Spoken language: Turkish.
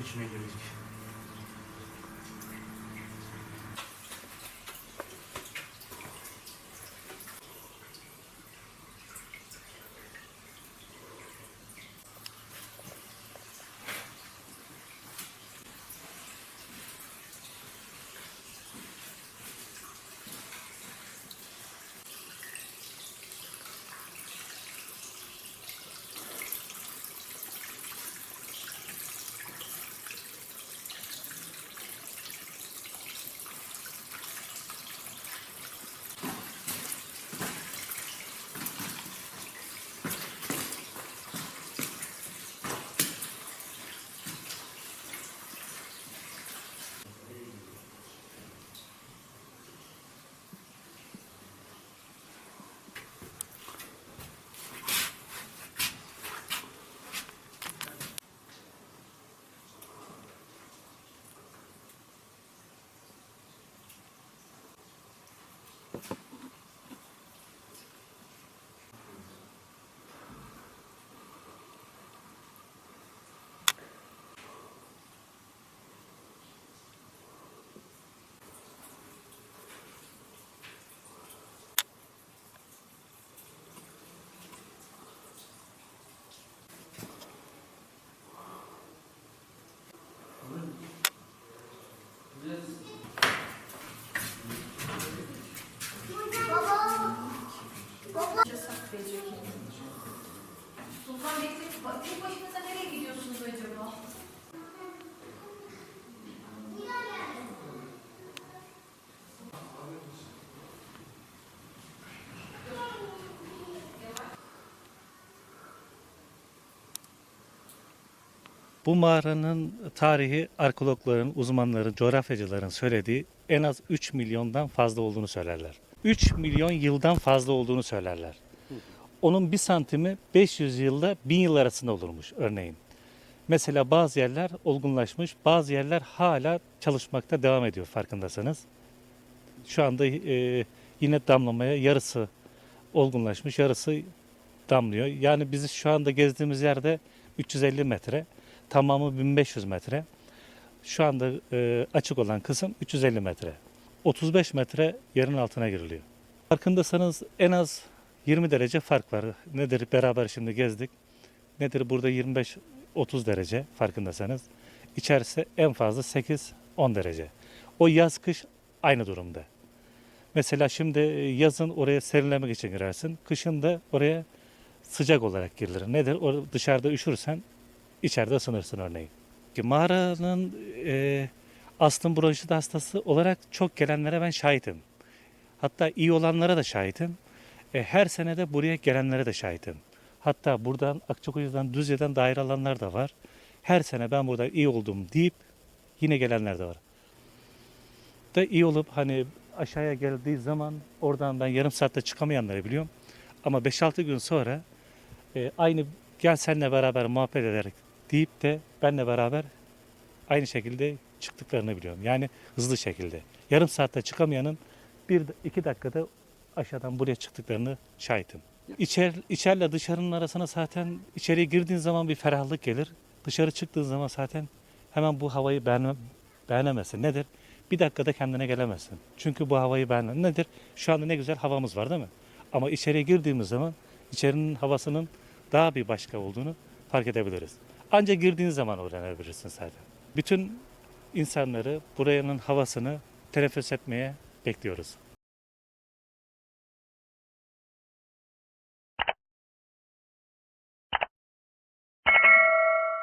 içine girdik. Bu mağaranın tarihi arkeologların, uzmanların, coğrafyacıların söylediği en az 3 milyondan fazla olduğunu söylerler. 3 milyon yıldan fazla olduğunu söylerler. Onun bir santimi 500 yılda 1000 yıl arasında olurmuş örneğin. Mesela bazı yerler olgunlaşmış, bazı yerler hala çalışmakta devam ediyor farkındasınız. Şu anda e, yine damlamaya yarısı olgunlaşmış, yarısı damlıyor. Yani biz şu anda gezdiğimiz yerde 350 metre, tamamı 1500 metre. Şu anda e, açık olan kısım 350 metre. 35 metre yerin altına giriliyor. Farkındasanız en az 20 derece fark var. Nedir beraber şimdi gezdik. Nedir burada 25-30 derece farkındasanız. İçerisi en fazla 8-10 derece. O yaz kış aynı durumda. Mesela şimdi e, yazın oraya serinlemek için girersin. Kışın da oraya sıcak olarak girilir. Nedir? O dışarıda üşürsen içeride ısınırsın örneğin. Ki Mağaranın e, astım bronşit hastası olarak çok gelenlere ben şahitim. Hatta iyi olanlara da şahitim. E, her senede buraya gelenlere de şahitim. Hatta buradan Akçakuyu'dan, Düzce'den daire alanlar da var. Her sene ben burada iyi oldum deyip yine gelenler de var. Da iyi olup hani aşağıya geldiği zaman oradan ben yarım saatte çıkamayanları biliyorum. Ama 5-6 gün sonra e, aynı gel seninle beraber muhabbet ederek deyip de benle beraber aynı şekilde çıktıklarını biliyorum. Yani hızlı şekilde. Yarım saatte çıkamayanın bir iki dakikada aşağıdan buraya çıktıklarını şahitim. İçer, içerle dışarının arasına zaten içeriye girdiğin zaman bir ferahlık gelir. Dışarı çıktığın zaman zaten hemen bu havayı beğenme, beğenemezsin. Nedir? Bir dakikada kendine gelemezsin. Çünkü bu havayı beğenmem. Nedir? Şu anda ne güzel havamız var değil mi? Ama içeriye girdiğimiz zaman içerinin havasının daha bir başka olduğunu fark edebiliriz. Ancak girdiğin zaman öğrenebilirsin zaten. Bütün insanları buranın havasını teneffüs etmeye bekliyoruz.